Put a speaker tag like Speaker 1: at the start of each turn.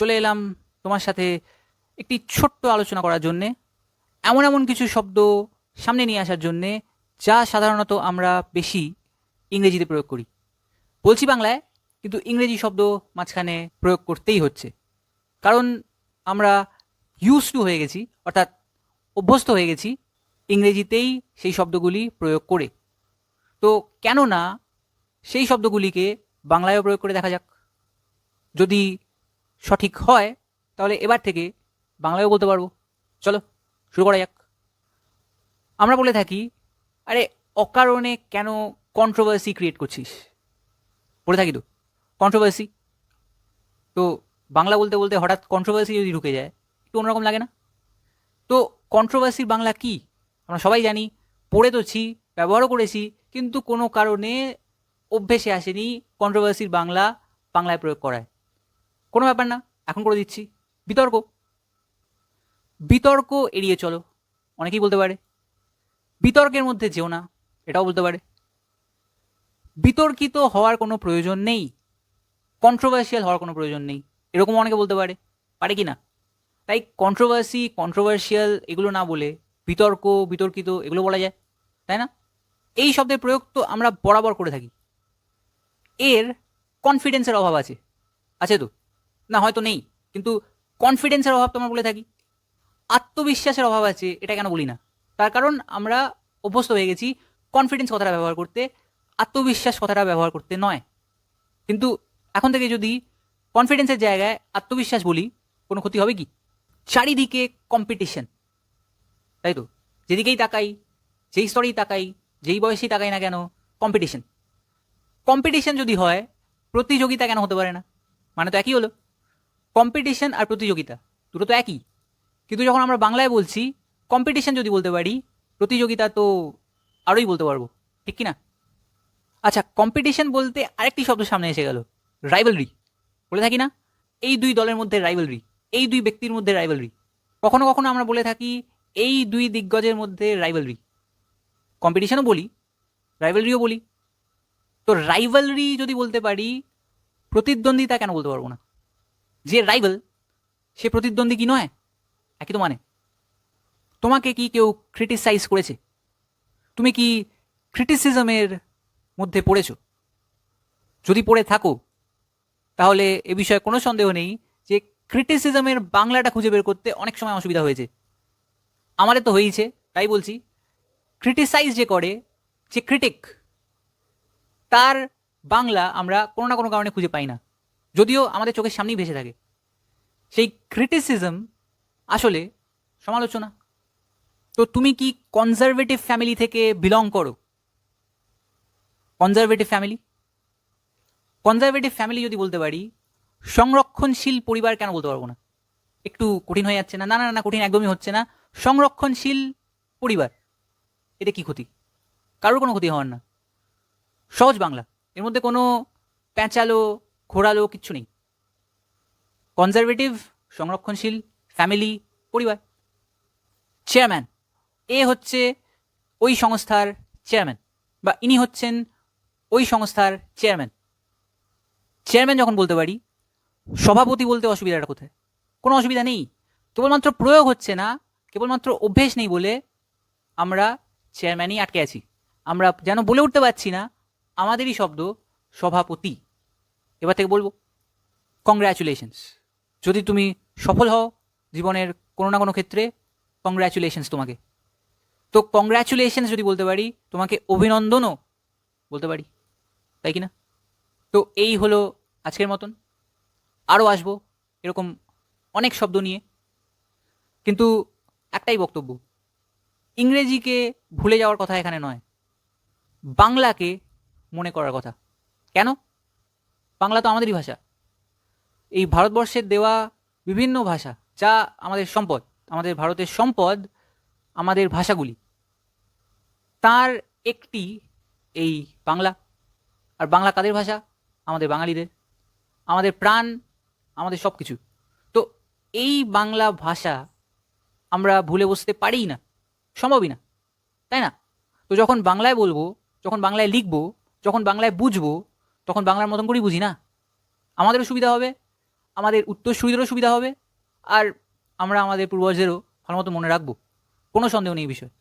Speaker 1: চলে এলাম তোমার সাথে একটি ছোট্ট আলোচনা করার জন্যে। এমন এমন কিছু শব্দ সামনে নিয়ে আসার জন্যে, যা সাধারণত আমরা বেশি ইংরেজিতে প্রয়োগ করি। বলছি বাংলায়, কিন্তু ইংরেজি শব্দ মাঝখানে প্রয়োগ করতেই হচ্ছে। কারণ আমরা ইউজ টু হয়ে গেছি, অর্থাৎ অভ্যস্ত হয়ে গেছি ইংরেজিতেই সেই শব্দগুলি প্রয়োগ করে। তো কেন না সেই শব্দগুলিকে বাংলায়ও প্রয়োগ করে দেখা যাক। যদি সঠিক হয়, তাহলে এবার থেকে বাংলায়ও বলতে পারব। চলো, শুরু করা যাক। আমরা বলে থাকি, আরে, অকারণে কেন কন্ট্রোভার্সি ক্রিয়েট করছিস? বলে থাকি তো কন্ট্রোভার্সি তো বাংলা বলতে বলতে হঠাৎ কন্ট্রোভার্সি যদি ঢুকে যায়, একটু অন্যরকম লাগে না? তো কন্ট্রোভার্সির বাংলা কি? আমরা সবাই জানি পড়েছি ব্যবহারও করেছি, কিন্তু কোনো কারণে অভ্যেসে আসেনি কন্ট্রোভার্সির বাংলা, বাংলায় প্রয়োগ করায়। কোনো ব্যাপার না, এখন করে দিচ্ছি। বিতর্ক। বিতর্ক এড়িয়ে চলো। অনেকেই বলতে পারে, বিতর্কের মধ্যে যেও না, এটাও বলতে পারে। বিতর্কিত হওয়ার কোনো প্রয়োজন নেই কন্ট্রোভার্সিয়াল হওয়ার কোনো প্রয়োজন নেই এরকম অনেকে বলতে পারে। পারে কি না? তাই কন্ট্রোভার্সি কন্ট্রোভার্সিয়াল এগুলো না বলে বিতর্ক, বিতর্কিত এগুলো বলা যায়, তাই না? এই শব্দের প্রয়োগ তো আমরা বরাবর করে থাকি। এর কনফিডেন্সের অভাব আছে। আছে তো? না, হয়তো নেই। কিন্তু কনফিডেন্সের অভাব তো আমরা বলে থাকি। আত্মবিশ্বাসের অভাব আছে, এটা কেন বলি না? তার কারণ আমরা অভ্যস্ত হয়ে গেছি কনফিডেন্স কথাটা ব্যবহার করতে, আত্মবিশ্বাস কথাটা ব্যবহার করতে নয়। কিন্তু এখন থেকে যদি কনফিডেন্সের জায়গায় আত্মবিশ্বাস বলি, কোনো ক্ষতি হবে কি? চারিদিকে কম্পিটিশন তাই তো? যেদিকেই তাকাই, যেই স্তরেই তাকাই, যেই বয়সেই তাকাই না কেন কম্পিটিশন কম্পিটিশন যদি হয়, প্রতিযোগিতা কেন হতে পারে না? মানে তো একই হলো। কম্পিটিশন আর প্রতিযোগিতা, দুটো তো একই। কিন্তু যখন আমরা বাংলায় বলছি কম্পিটিশন যদি বলতে পারি, প্রতিযোগিতা তো আরোই বলতে পারব, ঠিক কি না আচ্ছা কম্পিটিশন বলতে আরেকটি শব্দ সামনে এসে গেল রাইভেলরি বলে থাকি না? এই দুই দলের মধ্যে রাইভেলরি এই দুই ব্যক্তির মধ্যে রাইভেলরি কখনো কখনো আমরা বলে থাকি, এই দুই দিগ্গজের মধ্যে রাইভেলরি কম্পিটিশনও বলি রাইভেলরিও বলি। তো রাইভেলরি যদি বলতে পারি, প্রতিদ্বন্দ্বিতা কেন বলতে পারব না? যে রাইভেল সে প্রতিদ্বন্দ্বী কি নয়? একই তো মানে। তোমাকে কি কেউ ক্রিটিসাইজ করেছে? তুমি কি ক্রিটিসিজমের মধ্যে পড়েছো? যদি পড়ে থাকো, তাহলে এ বিষয়ে কোনো সন্দেহ নেই যে ক্রিটিসিজমের বাংলাটা খুঁজে বের করতে অনেক সময় অসুবিধা হয়েছে। আমাদের তো হয়েইছে, তাই বলছি। ক্রিটিসাইজ যে করে, যে ক্রিটিক তার বাংলা আমরা কোনো না কোনো কারণে খুঁজে পাই না। যদিও আমাদের চোখের সামনেই ভেসে থাকে। সেই ক্রিটিসিজম আসলে সমালোচনা। তো তুমি কি কনজারভেটিভ ফ্যামিলি থেকে বিলং করো? কনজারভেটিভ ফ্যামিলি কনজারভেটিভ ফ্যামিলি যদি বলতে পারি, সংরক্ষণশীল পরিবার কেন বলতে পারব না? একটু কঠিন হয়ে যাচ্ছে না? না না না কঠিন একদমই হচ্ছে না। সংরক্ষণশীল পরিবার এটা কি ক্ষতি? কারোর কোনো ক্ষতি হওয়ার না। সহজ বাংলা। এর মধ্যে কোনো প্যাঁচালো ঘোরালো কিচ্ছু নেই। কনজারভেটিভ সংরক্ষণশীল ফ্যামিলি পরিবার। চেয়ারম্যান এ হচ্ছে ওই সংস্থার চেয়ারম্যান বা ইনি হচ্ছেন ওই সংস্থার চেয়ারম্যান চেয়ারম্যান যখন বলতে পারি, সভাপতি বলতে অসুবিধাটা কোথায়? কোনো অসুবিধা নেই। কেবলমাত্র প্রয়োগ হচ্ছে না, কেবলমাত্র অভ্যেস নেই বলে আমরা চেয়ারম্যানই আটকে আছি। আমরা যেন বলে উঠতে পারছি না, আমাদেরই শব্দ সভাপতি। এবার থেকে বলব কংগ্র্যাচুলেশনস যদি তুমি সফল হও জীবনের কোনো না কোনো ক্ষেত্রে কংগ্র্যাচুলেশনস তোমাকে। তো কংগ্র্যাচুলেশনস যদি বলতে পারি, তোমাকে অভিনন্দনও বলতে পারি, তাই কি না তো এই হলো আজকের মতন। আরও আসব এরকম অনেক শব্দ নিয়ে। কিন্তু একটাই বক্তব্য, ইংরেজিকে ভুলে যাওয়ার কথা এখানে নয়, বাংলাকে মনে করার কথা। কেন? বাংলা তো আমাদেরই ভাষা। এই ভারতবর্ষের দেওয়া বিভিন্ন ভাষা, যা আমাদের সম্পদ, আমাদের ভারতের সম্পদ, আমাদের ভাষাগুলি। তার একটি এই বাংলা। আর বাংলা কাদের ভাষা? আমাদের বাঙালিদের। আমাদের প্রাণ, আমাদের সব কিছু তো এই বাংলা ভাষা আমরা ভুলে বসতে পারিই না, সম্ভবই না, তাই না? তো যখন বাংলায় বলব, যখন বাংলায় লিখব, যখন বাংলায় বুঝব তখন বাংলার মতন করেই বুঝি না। আমাদেরও সুবিধা হবে, আমাদের উত্তর উত্তরসূরিদেরও সুবিধা হবে, আর আমরা আমাদের পূর্বজদেরও ভালো মতো মনে রাখব। কোনো সন্দেহ নেই বিষয়ে।